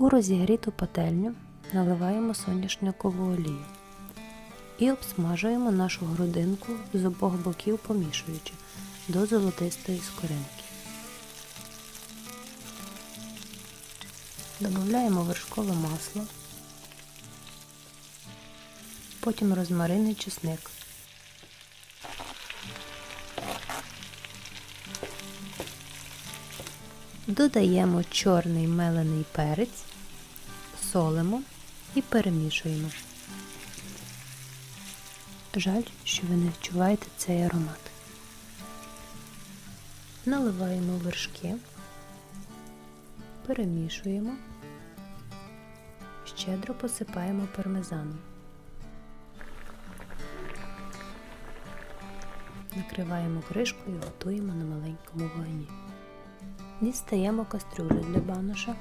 У розігріту пательню наливаємо соняшникову олію і обсмажуємо нашу грудинку з обох боків помішуючи до золотистої скоринки. Додаємо вершкове масло, потім розмарин чесник. Додаємо чорний мелений перець, солимо і перемішуємо. Жаль, що ви не відчуваєте цей аромат. Наливаємо вершки, перемішуємо, щедро посипаємо пармезаном. Накриваємо кришкою і готуємо на маленькому вогні. Дістаємо кастрюлю для баноша,